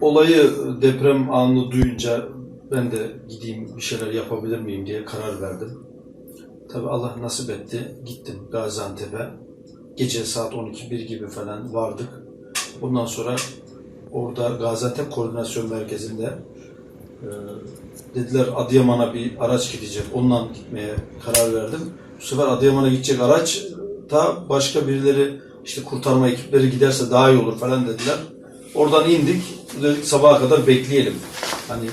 olayı deprem anını duyunca ben de gideyim bir şeyler yapabilir miyim diye karar verdim. Tabi Allah nasip etti. Gittim Gaziantep'e. Gece saat 12-1 gibi falan vardık. Bundan sonra orada Gaziantep Koordinasyon Merkezi'nde e, dediler Adıyaman'a bir araç gidecek. Ondan gitmeye karar verdim. Bu sefer Adıyaman'a gidecek araç da başka birileri işte kurtarma ekipleri giderse daha iyi olur falan dediler. Oradan indik. Dedik sabaha kadar bekleyelim. Hani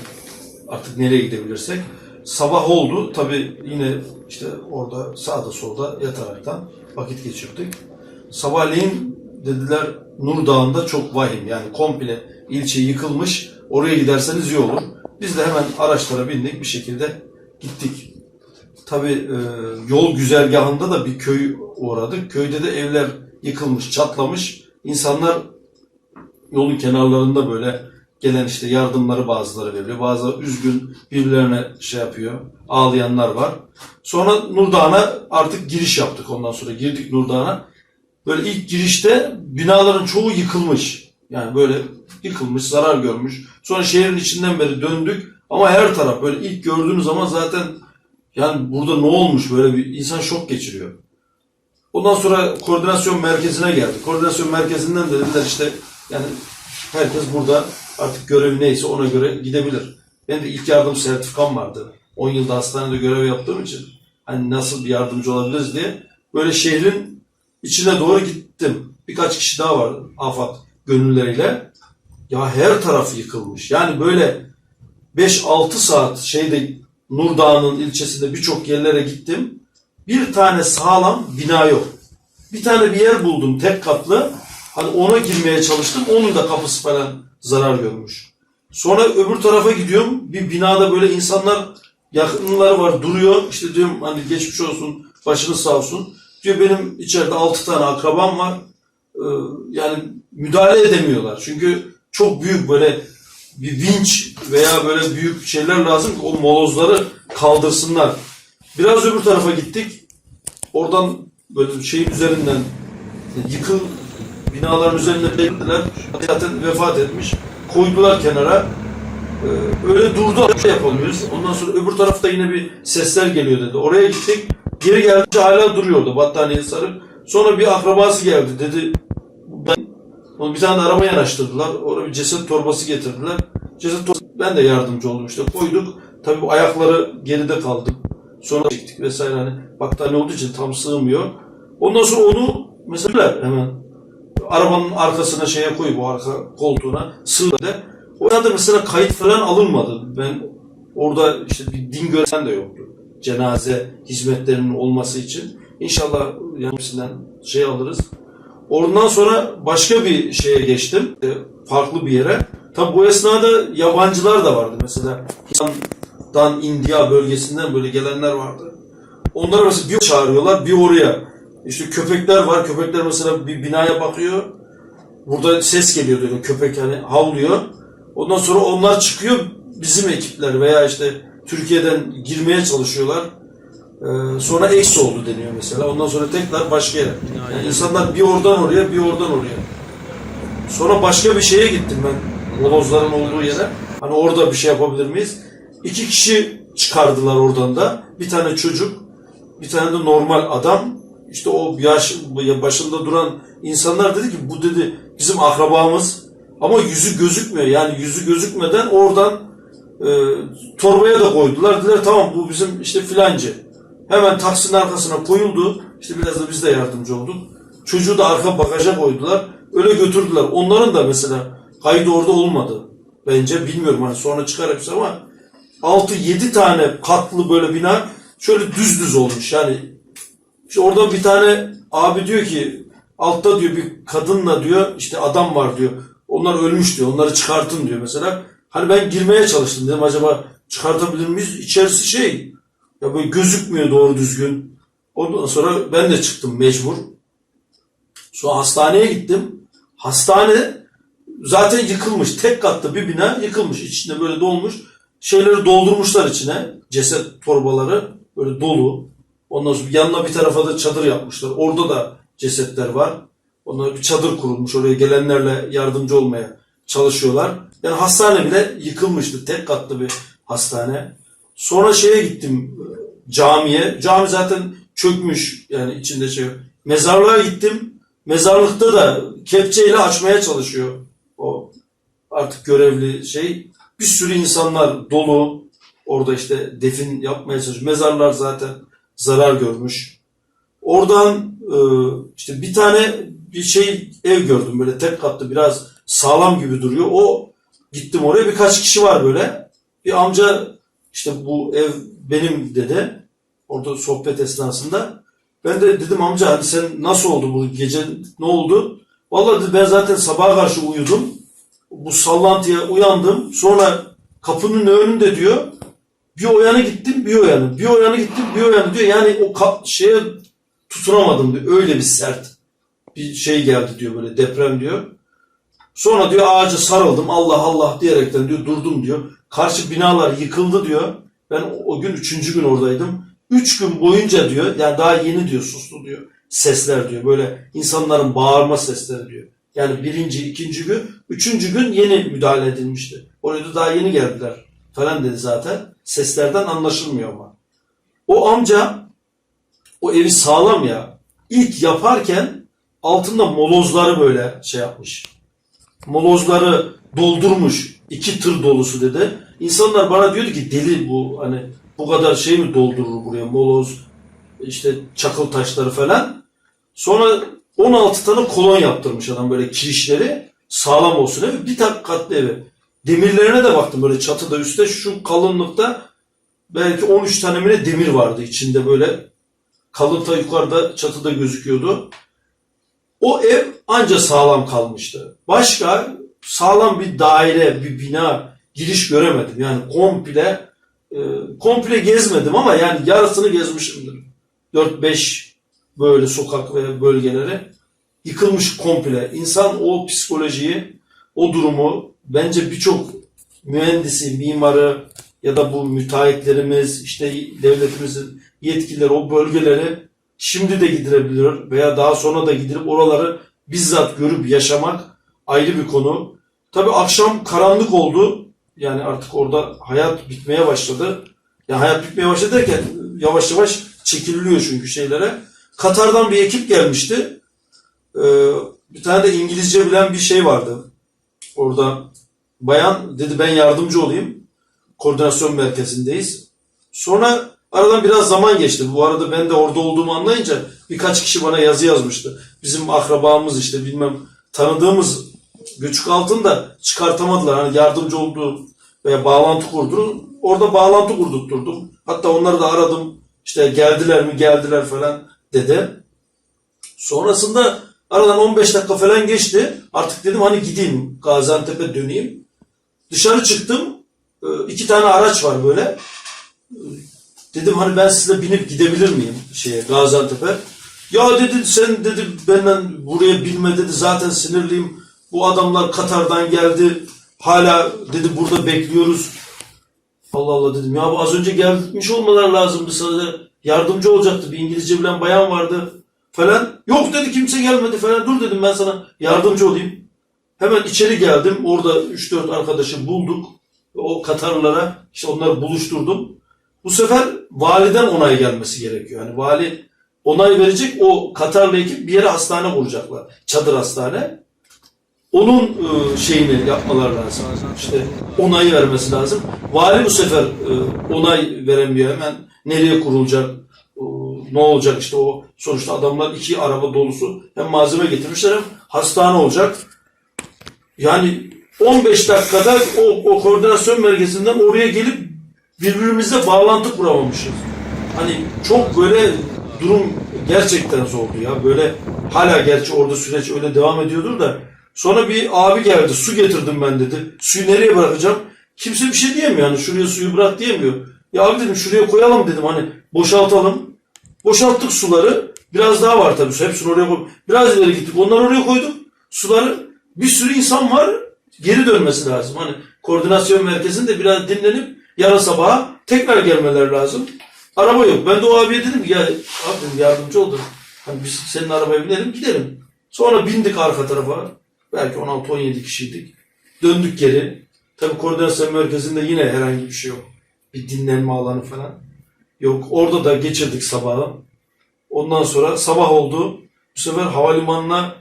artık nereye gidebilirsek. Sabah oldu. Tabii yine işte orada sağda solda yataraktan vakit geçirdik. Sabahleyin dediler Nur Dağı'nda çok vahim. Yani komple ilçe yıkılmış. Oraya giderseniz iyi olur. Biz de hemen araçlara bindik bir şekilde gittik. Tabii e, yol güzergahında da bir köy uğradık. Köyde de evler yıkılmış, çatlamış. İnsanlar yolun kenarlarında böyle gelen işte yardımları bazıları veriyor. Bazıları üzgün birbirlerine şey yapıyor. Ağlayanlar var. Sonra Nurdağ'a artık giriş yaptık. Ondan sonra girdik Nurdağ'a. Böyle ilk girişte binaların çoğu yıkılmış. Yani böyle yıkılmış, zarar görmüş. Sonra şehrin içinden beri döndük. Ama her taraf böyle ilk gördüğünüz zaman zaten yani burada ne olmuş böyle bir insan şok geçiriyor. Ondan sonra koordinasyon merkezine geldik. Koordinasyon merkezinden de dediler işte yani herkes burada artık görevi neyse ona göre gidebilir. Benim de ilk yardım sertifikam vardı. 10 yılda hastanede görev yaptığım için hani nasıl bir yardımcı olabiliriz diye böyle şehrin içine doğru gittim. Birkaç kişi daha var AFAD gönülleriyle. Ya her taraf yıkılmış. Yani böyle 5-6 saat şeyde Nur Dağı'nın ilçesinde birçok yerlere gittim. Bir tane sağlam bina yok. Bir tane bir yer buldum tek katlı. Hani ona girmeye çalıştım. Onun da kapısı falan zarar görmüş. Sonra öbür tarafa gidiyorum. Bir binada böyle insanlar yakınları var duruyor. İşte diyorum hani geçmiş olsun, başınız sağ olsun. Diyor benim içeride 6 tane akrabam var. Ee, yani müdahale edemiyorlar. Çünkü çok büyük böyle bir vinç veya böyle büyük şeyler lazım ki o molozları kaldırsınlar. Biraz öbür tarafa gittik. Oradan böyle şeyin üzerinden yıkıl binaların üzerinde beklediler. Zaten vefat etmiş. Koydular kenara. Ee, öyle durdu şey yapamıyoruz. Ondan sonra öbür tarafta yine bir sesler geliyor dedi. Oraya gittik. Geri geldi hala duruyordu battaniye sarıp. Sonra bir akrabası geldi dedi. Ben onu bir tane araba yanaştırdılar. Oraya bir ceset torbası getirdiler. Ceset torbası ben de yardımcı oldum işte koyduk. Tabii bu ayakları geride kaldı. Sonra çektik vesaire hani battaniye olduğu için tam sığmıyor. Ondan sonra onu mesela hemen arabanın arkasına şeye koy bu arka koltuğuna sığdı. Orada mesela kayıt falan alınmadı. Ben orada işte bir din gören de yoktu. Cenaze hizmetlerinin olması için. İnşallah yanımızdan şey alırız. Oradan sonra başka bir şeye geçtim. e, Farklı bir yere. Tabi bu esnada yabancılar da vardı. Mesela Hindistan'dan India bölgesinden böyle gelenler vardı. Onları mesela bir çağırıyorlar bir oraya. İşte köpekler var. Köpekler mesela bir binaya bakıyor. Burada ses geliyor diyor. Köpek hani havlıyor. Ondan sonra onlar çıkıyor. Bizim ekipler veya işte Türkiye'den girmeye çalışıyorlar. Ee, sonra eksi oldu deniyor mesela. Ondan sonra tekrar başka yere. Yani insanlar bir oradan oraya, bir oradan oraya. Sonra başka bir şeye gittim ben. Molozların olduğu yere. Hani orada bir şey yapabilir miyiz? İki kişi çıkardılar oradan da. Bir tane çocuk, bir tane de normal adam. İşte o yaş başında duran insanlar dedi ki bu dedi bizim akrabamız ama yüzü gözükmüyor. Yani yüzü gözükmeden oradan e, torbaya da koydular. Dediler tamam bu bizim işte filancı. Hemen taksinin arkasına koyuldu. İşte biraz da biz de yardımcı olduk. Çocuğu da arka bagaja koydular. Öyle götürdüler. Onların da mesela kaydı orada olmadı. Bence bilmiyorum hani sonra çıkar hepsi ama 6-7 tane katlı böyle bina şöyle düz düz olmuş. Yani işte orada bir tane abi diyor ki altta diyor bir kadınla diyor işte adam var diyor. Onlar ölmüş diyor. Onları çıkartın diyor mesela. Hani ben girmeye çalıştım dedim acaba çıkartabilir miyiz? İçerisi şey ya böyle gözükmüyor doğru düzgün. Ondan sonra ben de çıktım mecbur. Sonra hastaneye gittim. Hastane zaten yıkılmış. Tek katlı bir bina yıkılmış. İçinde böyle dolmuş. Şeyleri doldurmuşlar içine. Ceset torbaları böyle dolu. Ondan sonra yanına bir tarafa da çadır yapmışlar. Orada da cesetler var. Onlara bir çadır kurulmuş. Oraya gelenlerle yardımcı olmaya çalışıyorlar. Yani hastane bile yıkılmıştı. Tek katlı bir hastane. Sonra şeye gittim e, camiye. Cami zaten çökmüş yani içinde şey. Mezarlığa gittim. Mezarlıkta da kepçeyle açmaya çalışıyor o artık görevli şey. Bir sürü insanlar dolu. Orada işte defin yapmaya çalışıyor. Mezarlar zaten zarar görmüş. Oradan e, işte bir tane bir şey ev gördüm böyle tek katlı biraz sağlam gibi duruyor. O gittim oraya birkaç kişi var böyle. Bir amca işte bu ev benim dedi. Orada sohbet esnasında. Ben de dedim amca hadi sen nasıl oldu bu gece ne oldu? Vallahi dedi, ben zaten sabaha karşı uyudum. Bu sallantıya uyandım. Sonra kapının önünde diyor. Bir o gittim, bir o. Bir o gittim, bir o diyor. Yani o şeye tutunamadım diyor. Öyle bir sert bir şey geldi diyor böyle deprem diyor. Sonra diyor ağaca sarıldım Allah Allah diyerekten diyor durdum diyor. Karşı binalar yıkıldı diyor. Ben o gün üçüncü gün oradaydım. Üç gün boyunca diyor yani daha yeni diyor sustu diyor. Sesler diyor böyle insanların bağırma sesleri diyor. Yani birinci, ikinci gün, üçüncü gün yeni müdahale edilmişti. Oraya da daha yeni geldiler falan dedi zaten. Seslerden anlaşılmıyor ama. O amca o evi sağlam ya. İlk yaparken altında molozları böyle şey yapmış. Molozları doldurmuş. iki tır dolusu dedi. İnsanlar bana diyordu ki deli bu hani bu kadar şey mi doldurur buraya moloz işte çakıl taşları falan. Sonra 16 tane kolon yaptırmış adam böyle kirişleri sağlam olsun evi. Bir tak katlı evi. Demirlerine de baktım böyle çatıda üstte şu kalınlıkta belki 13 tane mi ne demir vardı içinde böyle kalınta yukarıda çatıda gözüküyordu. O ev anca sağlam kalmıştı. Başka sağlam bir daire, bir bina, giriş göremedim. Yani komple e, komple gezmedim ama yani yarısını gezmişimdir. 4-5 böyle sokak ve bölgeleri yıkılmış komple. İnsan o psikolojiyi, o durumu bence birçok mühendisi, mimarı ya da bu müteahhitlerimiz, işte devletimizin yetkilileri o bölgeleri şimdi de gidilebilir veya daha sonra da gidilip oraları bizzat görüp yaşamak ayrı bir konu. Tabii akşam karanlık oldu. Yani artık orada hayat bitmeye başladı. Ya hayat bitmeye başladı derken yavaş yavaş çekililiyor çünkü şeylere. Katar'dan bir ekip gelmişti. Ee, bir tane de İngilizce bilen bir şey vardı. Orada bayan dedi ben yardımcı olayım. Koordinasyon merkezindeyiz. Sonra aradan biraz zaman geçti. Bu arada ben de orada olduğumu anlayınca birkaç kişi bana yazı yazmıştı. Bizim akrabamız işte bilmem tanıdığımız göçük altında çıkartamadılar. Hani yardımcı olduğu veya bağlantı kurdu. Orada bağlantı kurdurtturdum. Hatta onları da aradım. İşte geldiler mi geldiler falan dedi. Sonrasında aradan 15 dakika falan geçti. Artık dedim hani gideyim Gaziantep'e döneyim. Dışarı çıktım. Ee, iki tane araç var böyle. Ee, Dedim hani ben size binip gidebilir miyim şeye Gaziantep'e? Ya dedi sen dedi benden buraya binme dedi zaten sinirliyim. Bu adamlar Katar'dan geldi. Hala dedi burada bekliyoruz. Allah Allah dedim ya bu az önce gelmiş olmalar lazımdı sana yardımcı olacaktı bir İngilizce bilen bayan vardı falan. Yok dedi kimse gelmedi falan dur dedim ben sana yardımcı olayım. Hemen içeri geldim orada 3-4 arkadaşı bulduk. O Katarlılara işte onları buluşturdum. Bu sefer validen onay gelmesi gerekiyor. Yani vali onay verecek o Katarlı ekip bir yere hastane kuracaklar. Çadır hastane. Onun e, şeyini yapmalar lazım. İşte onayı vermesi lazım. Vali bu sefer e, onay veremiyor hemen. Nereye kurulacak? Ne olacak işte o sonuçta adamlar iki araba dolusu hem malzeme getirmişler hem hastane olacak. Yani 15 dakikada o, o koordinasyon merkezinden oraya gelip birbirimizle bağlantı kuramamışız. Hani çok böyle durum gerçekten zordu ya. Böyle hala gerçi orada süreç öyle devam ediyordur da. Sonra bir abi geldi su getirdim ben dedi. Suyu nereye bırakacağım? Kimse bir şey diyemiyor. Yani şuraya suyu bırak diyemiyor. Ya abi dedim şuraya koyalım dedim hani boşaltalım. Boşalttık suları. Biraz daha var tabii su. Hepsini oraya koy. Biraz ileri gittik. Onları oraya koyduk. Suları bir sürü insan var. Geri dönmesi lazım. Hani koordinasyon merkezinde biraz dinlenip yarın sabaha tekrar gelmeleri lazım. Araba yok. Ben de o abiye dedim ki ya abi dedim, yardımcı oldum. Hani biz senin arabaya binelim gidelim. Sonra bindik arka tarafa. Belki 16-17 kişiydik. Döndük geri. Tabii koordinasyon merkezinde yine herhangi bir şey yok. Bir dinlenme alanı falan yok. Orada da geçirdik sabahı. Ondan sonra sabah oldu. Bu sefer havalimanına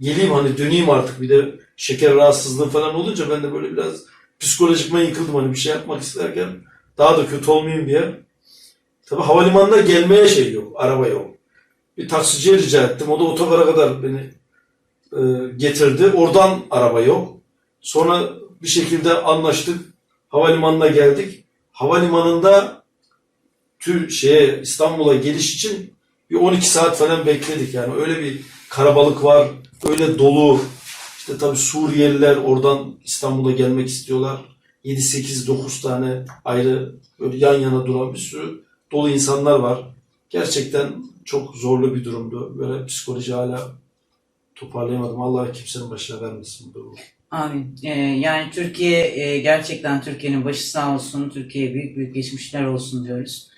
geleyim hani döneyim artık. Bir de şeker rahatsızlığı falan olunca ben de böyle biraz psikolojikman yıkıldım hani bir şey yapmak isterken daha da kötü olmayayım diye. Tabii havalimanına gelmeye şey yok, araba yok. Bir taksiciye rica ettim. O da otogara kadar beni e, getirdi. Oradan araba yok. Sonra bir şekilde anlaştık. Havalimanına geldik. Havalimanında tüm şeye İstanbul'a geliş için bir 12 saat falan bekledik. Yani öyle bir karabalık var. Öyle dolu. İşte tabii Suriyeliler oradan İstanbul'a gelmek istiyorlar. 7 8 9 tane ayrı böyle yan yana duran bir sürü dolu insanlar var. Gerçekten çok zorlu bir durumdu. Böyle psikoloji hala toparlayamadım. Allah kimsenin başına vermesin bu durumu. Amin. Ee, yani Türkiye e, gerçekten Türkiye'nin başı sağ olsun. Türkiye'ye büyük büyük geçmişler olsun diyoruz.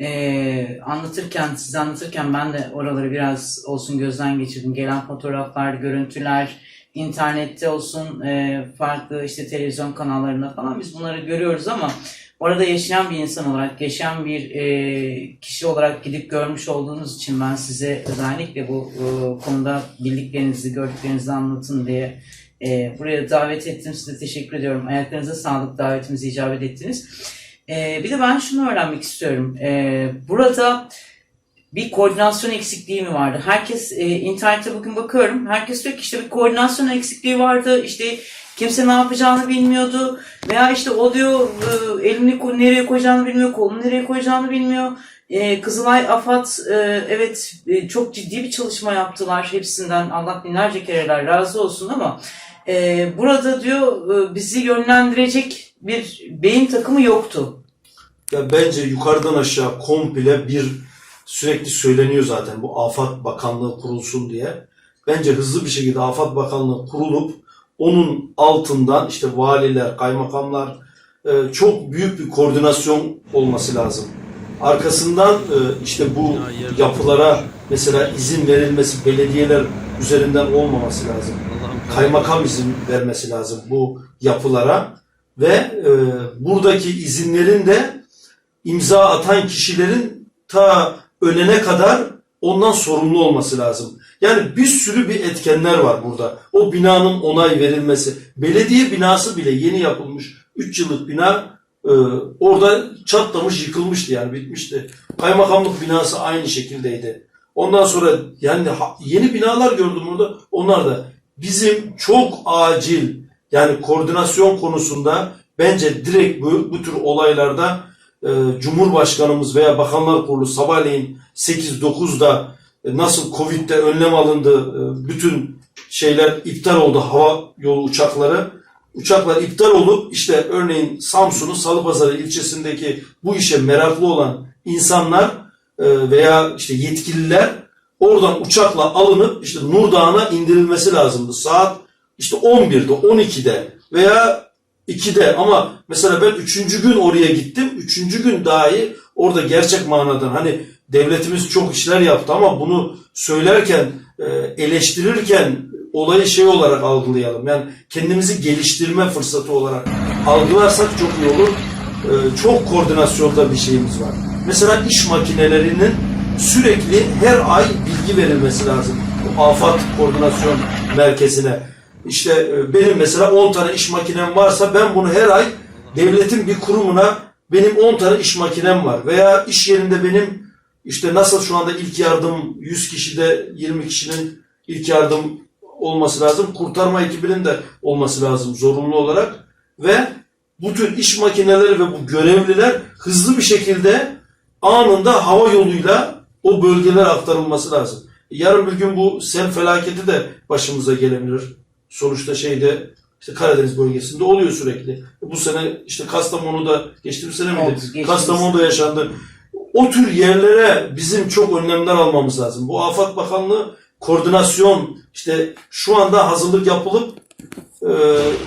Ee, anlatırken, size anlatırken ben de oraları biraz olsun gözden geçirdim. Gelen fotoğraflar, görüntüler, internette olsun, e, farklı işte televizyon kanallarında falan biz bunları görüyoruz ama orada yaşayan bir insan olarak, yaşayan bir e, kişi olarak gidip görmüş olduğunuz için ben size özellikle bu e, konuda bildiklerinizi, gördüklerinizi anlatın diye e, buraya davet ettim. Size teşekkür ediyorum. Ayaklarınıza sağlık davetimizi icabet ettiniz. E, bir de ben şunu öğrenmek istiyorum. E, burada bir koordinasyon eksikliği mi vardı? Herkes e, internette bugün bakıyorum. Herkes diyor ki işte bir koordinasyon eksikliği vardı. İşte kimse ne yapacağını bilmiyordu. Veya işte o diyor e, elini nereye koyacağını bilmiyor, kolunu nereye koyacağını bilmiyor. E, Kızılay, AFAD e, evet e, çok ciddi bir çalışma yaptılar hepsinden. Allah binlerce kereler razı olsun ama burada diyor bizi yönlendirecek bir beyin takımı yoktu. Ya bence yukarıdan aşağı komple bir sürekli söyleniyor zaten bu Afat Bakanlığı kurulsun diye. Bence hızlı bir şekilde Afat Bakanlığı kurulup onun altından işte valiler, kaymakamlar e, çok büyük bir koordinasyon olması lazım. Arkasından e, işte bu yapılara mesela izin verilmesi belediyeler üzerinden olmaması lazım. Kaymakam izin vermesi lazım bu yapılara ve e, buradaki izinlerin de imza atan kişilerin ta önene kadar ondan sorumlu olması lazım. Yani bir sürü bir etkenler var burada. O binanın onay verilmesi. Belediye binası bile yeni yapılmış 3 yıllık bina e, orada çatlamış yıkılmıştı yani bitmişti. Kaymakamlık binası aynı şekildeydi. Ondan sonra yani yeni binalar gördüm burada. Onlar da bizim çok acil yani koordinasyon konusunda bence direkt bu, bu tür olaylarda e, Cumhurbaşkanımız veya Bakanlar Kurulu sabahleyin 8-9'da e, nasıl Covid'de önlem alındı, e, bütün şeyler iptal oldu, hava yolu uçakları. Uçaklar iptal olup işte örneğin Samsun'un Salıpazarı ilçesindeki bu işe meraklı olan insanlar e, veya işte yetkililer oradan uçakla alınıp işte Nur Dağı'na indirilmesi lazımdı. Saat işte 11'de, 12'de veya 2'de ama mesela ben 3. gün oraya gittim. 3. gün dahi orada gerçek manadan hani devletimiz çok işler yaptı ama bunu söylerken, e, eleştirirken olayı şey olarak algılayalım. Yani kendimizi geliştirme fırsatı olarak algılarsak çok iyi olur. E, Çok koordinasyonda bir şeyimiz var. Mesela iş makinelerinin sürekli her ay bilgi verilmesi lazım. Bu afat koordinasyon merkezine. İşte e, benim mesela 10 tane iş makinem varsa ben bunu her ay devletin bir kurumuna benim 10 tane iş makinem var. Veya iş yerinde benim işte nasıl şu anda ilk yardım 100 kişide 20 kişinin ilk yardım olması lazım. Kurtarma ekibinin de olması lazım zorunlu olarak. Ve bu tür iş makineleri ve bu görevliler hızlı bir şekilde anında hava yoluyla o bölgelere aktarılması lazım. Yarın bir gün bu sel felaketi de başımıza gelebilir. Sonuçta şeyde işte Karadeniz bölgesinde oluyor sürekli. Bu sene işte Kastamonu'da geçtiğimiz sene miydi? Evet, geçtiğimiz- Kastamonu'da yaşandı. O tür yerlere bizim çok önlemler almamız lazım. Bu Afat Bakanlığı koordinasyon işte şu anda hazırlık yapılıp e,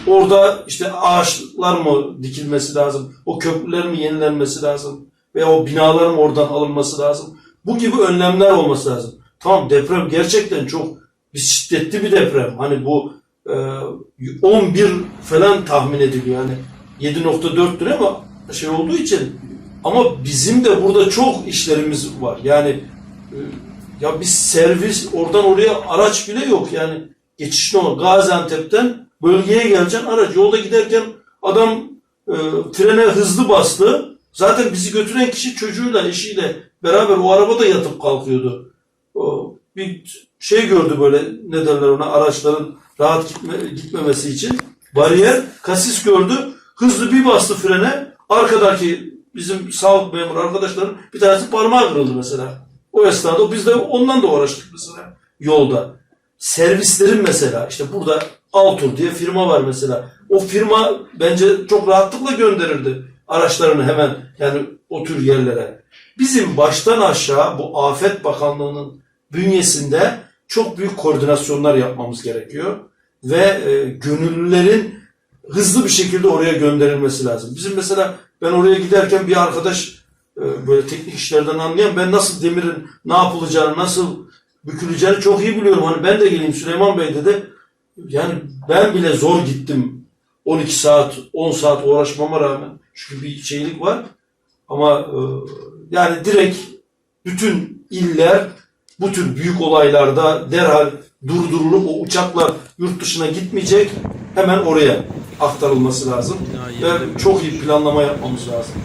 orada işte ağaçlar mı dikilmesi lazım? O köprüler mi yenilenmesi lazım? Veya o binaların oradan alınması lazım? Bu gibi önlemler olması lazım. Tamam deprem gerçekten çok bir şiddetli bir deprem. Hani bu 11 falan tahmin ediliyor yani 7.4'tür ama şey olduğu için ama bizim de burada çok işlerimiz var. Yani e, ya bir servis oradan oraya araç bile yok yani geçiş ne olur? Gaziantep'ten bölgeye geleceksin araç yolda giderken adam e, frene hızlı bastı. Zaten bizi götüren kişi çocuğuyla eşiyle beraber o arabada yatıp kalkıyordu. Bir şey gördü böyle ne derler ona araçların rahat gitme, gitmemesi için. Bariyer kasis gördü. Hızlı bir bastı frene. Arkadaki bizim sağlık memuru arkadaşların bir tanesi parmağı kırıldı mesela. O esnada biz de ondan da uğraştık mesela yolda. Servislerin mesela işte burada Altur diye firma var mesela. O firma bence çok rahatlıkla gönderirdi araçlarını hemen yani o tür yerlere. Bizim baştan aşağı bu Afet Bakanlığı'nın bünyesinde çok büyük koordinasyonlar yapmamız gerekiyor. Ve e, gönüllülerin hızlı bir şekilde oraya gönderilmesi lazım. Bizim mesela ben oraya giderken bir arkadaş e, böyle teknik işlerden anlayan ben nasıl demirin ne yapılacağını, nasıl büküleceğini çok iyi biliyorum. Hani ben de geleyim Süleyman Bey dedi. Yani ben bile zor gittim. 12 saat, 10 saat uğraşmama rağmen. Çünkü bir şeylik var. Ama e, yani direkt bütün iller bu tür büyük olaylarda derhal durdurulup o uçaklar yurt dışına gitmeyecek. Hemen oraya aktarılması lazım. Ve çok iyi planlama yapmamız lazım.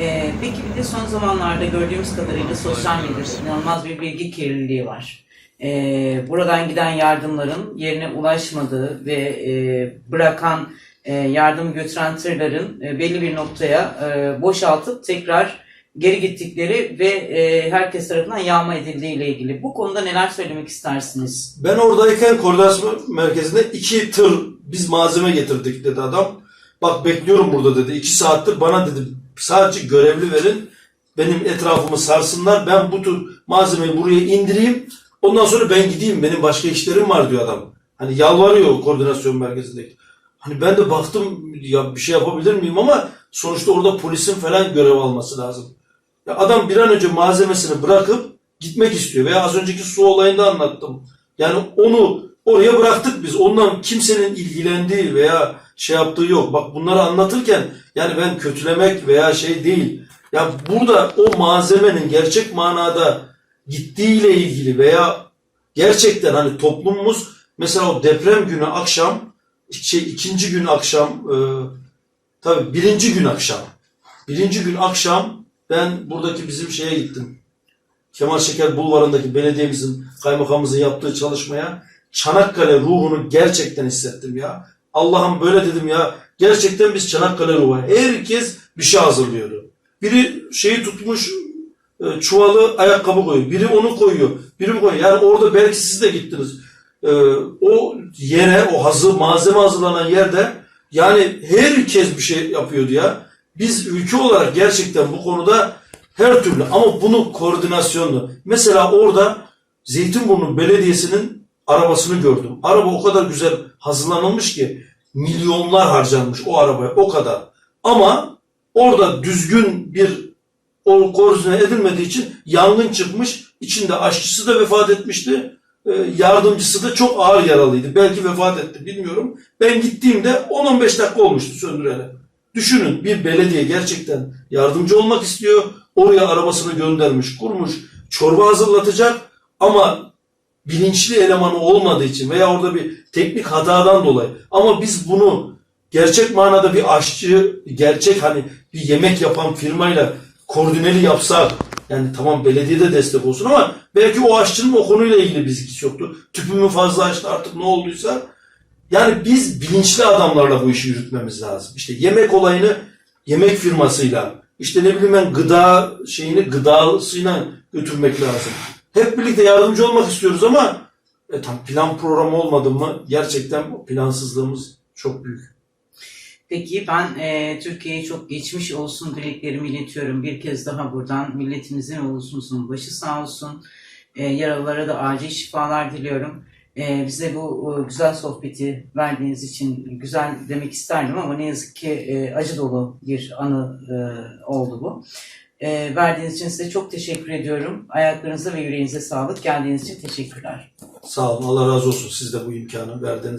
Ee, peki bir de son zamanlarda gördüğümüz kadarıyla sosyal medyada inanılmaz bir bilgi kirliliği var. Ee, buradan giden yardımların yerine ulaşmadığı ve e, bırakan e, yardım götüren tırların e, belli bir noktaya e, boşaltıp tekrar geri gittikleri ve e, herkes tarafından yağma edildiği ile ilgili. Bu konuda neler söylemek istersiniz? Ben oradayken koordinasyon merkezinde iki tır biz malzeme getirdik dedi adam. Bak bekliyorum burada dedi. İki saattir bana dedi sadece görevli verin. Benim etrafımı sarsınlar. Ben bu tür malzemeyi buraya indireyim. Ondan sonra ben gideyim. Benim başka işlerim var diyor adam. Hani yalvarıyor koordinasyon merkezindeki. Hani ben de baktım ya bir şey yapabilir miyim ama sonuçta orada polisin falan görev alması lazım. Ya adam bir an önce malzemesini bırakıp gitmek istiyor. Veya az önceki su olayında anlattım. Yani onu oraya bıraktık biz. Ondan kimsenin ilgilendiği veya şey yaptığı yok. Bak bunları anlatırken yani ben kötülemek veya şey değil. Ya burada o malzemenin gerçek manada gittiğiyle ilgili veya gerçekten hani toplumumuz mesela o deprem günü akşam şey ikinci gün akşam e, tabii birinci gün akşam birinci gün akşam ben buradaki bizim şeye gittim. Kemal Şeker Bulvarı'ndaki belediyemizin, kaymakamımızın yaptığı çalışmaya Çanakkale ruhunu gerçekten hissettim ya. Allah'ım böyle dedim ya. Gerçekten biz Çanakkale ruhu. Herkes bir şey hazırlıyordu. Biri şeyi tutmuş e, çuvalı ayakkabı koyuyor. Biri onu koyuyor. Biri mi koyuyor. Yani orada belki siz de gittiniz. E, o yere, o hazır malzeme hazırlanan yerde yani herkes bir şey yapıyordu ya. Biz ülke olarak gerçekten bu konuda her türlü ama bunu koordinasyonlu. Mesela orada Zeytinburnu Belediyesi'nin arabasını gördüm. Araba o kadar güzel hazırlanılmış ki milyonlar harcanmış o arabaya o kadar. Ama orada düzgün bir o koordine edilmediği için yangın çıkmış. İçinde aşçısı da vefat etmişti. Ee, Yardımcısı da çok ağır yaralıydı. Belki vefat etti bilmiyorum. Ben gittiğimde 10-15 dakika olmuştu söndürene. Düşünün bir belediye gerçekten yardımcı olmak istiyor. Oraya arabasını göndermiş, kurmuş, çorba hazırlatacak ama bilinçli elemanı olmadığı için veya orada bir teknik hatadan dolayı. Ama biz bunu gerçek manada bir aşçı, gerçek hani bir yemek yapan firmayla koordineli yapsak yani tamam belediyede destek olsun ama belki o aşçının o konuyla ilgili bir ilgisi yoktu. Tüpümü fazla açtı artık ne olduysa. Yani biz bilinçli adamlarla bu işi yürütmemiz lazım. İşte yemek olayını yemek firmasıyla, işte ne bileyim ben gıda şeyini gıdasıyla götürmek lazım. Hep birlikte yardımcı olmak istiyoruz ama e, tam plan programı olmadı mı gerçekten plansızlığımız çok büyük. Peki ben e, Türkiye'ye çok geçmiş olsun dileklerimi iletiyorum. Bir kez daha buradan milletimizin ulusumuzun başı sağ olsun. E, yaralılara da acil şifalar diliyorum. E, bize bu e, güzel sohbeti verdiğiniz için güzel demek isterdim ama ne yazık ki e, acı dolu bir anı e, oldu bu. E, verdiğiniz için size çok teşekkür ediyorum. Ayaklarınıza ve yüreğinize sağlık. Geldiğiniz için teşekkürler. Sağ olun Allah razı olsun siz de bu imkanı verdiğiniz